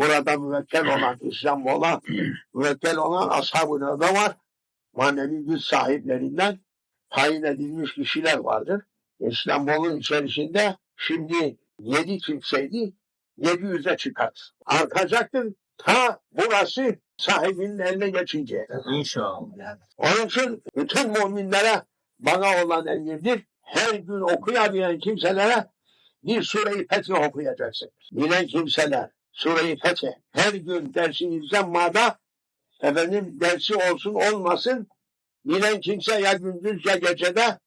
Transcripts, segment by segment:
burada müvekkel olan, İslam'da olan, müvekkel olan ashab-ı da var. Manevi güç sahiplerinden tayin edilmiş kişiler vardır. İstanbul'un içerisinde şimdi yedi kimseydi, yedi yüze çıkar. Artacaktır ta burası sahibinin eline geçince. İnşallah. Onun için bütün müminlere bana olan emridir. Her gün okuyabilen kimselere bir sure-i Fetih okuyacaksın. Bilen kimseler sure-i Fetih her gün dersinizden mada efendim dersi olsun olmasın bilen kimse ya gündüz ya gecede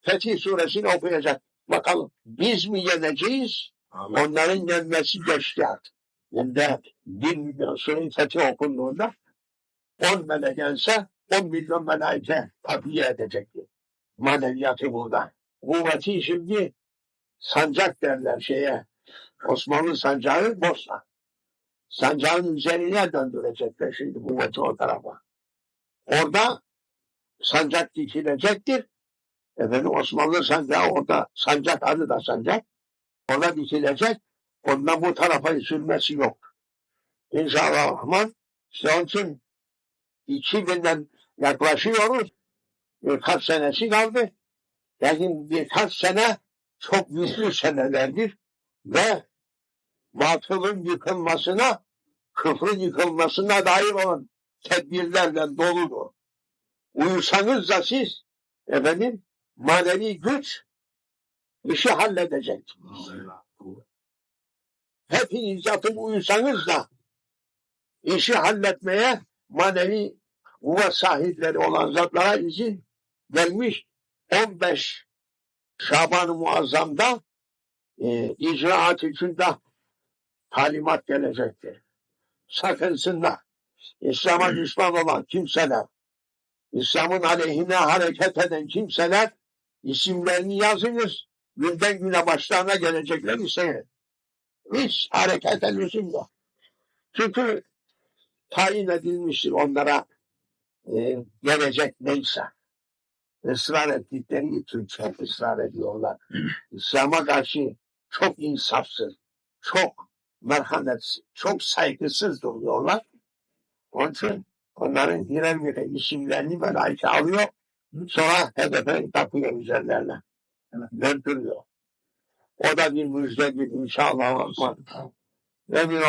Fetih suresini okuyacak. Bakalım biz mi yeneceğiz? Amin. Onların yenmesi geçti artık. Şimdi bir milyon sure Fetih okunduğunda 10 melek gelse 10 milyon melaike tabiye edecekti. Maneviyatı burada. Kuvveti şimdi sancak derler şeye. Osmanlı sancağı Bosna. Sancağın üzerine döndürecekler şimdi kuvveti o tarafa. Orada sancak dikilecektir. Efendim Osmanlı sancağı orada sancak adı da sancak. Orada dikilecek. Ondan bu tarafa sürmesi yok. İnşallah Rahman. İşte onun için 2000'den yaklaşıyoruz. Birkaç senesi kaldı. Lakin birkaç sene çok yüklü senelerdir ve batılın yıkılmasına, küfrün yıkılmasına dair olan tedbirlerle doludur. Uyusanız da siz efendim manevi güç işi halledecek. Hepiniz yatıp uyusanız da işi halletmeye manevi kuvvet sahipleri olan zatlara izin gelmiş 15 Şaban-ı Muazzam'da e, icraat için de talimat gelecektir. Sakınsınlar. İslam'a düşman olan kimseler, İslam'ın aleyhine hareket eden kimseler isimlerini yazınız. Günden güne başlarına gelecekler ise hiç hareket lüzum yok. Çünkü tayin edilmiştir onlara e, gelecek neyse. Israr ettikleri için çok ısrar ediyorlar. İslam'a karşı çok insafsız, çok merhametsiz, çok saygısız duruyorlar. Onun için onların birer birer isimlerini melaike alıyor. Sonra hedefe takıyor üzerlerine. Döndürüyor. O da bir müjdedir inşallah. Ve bir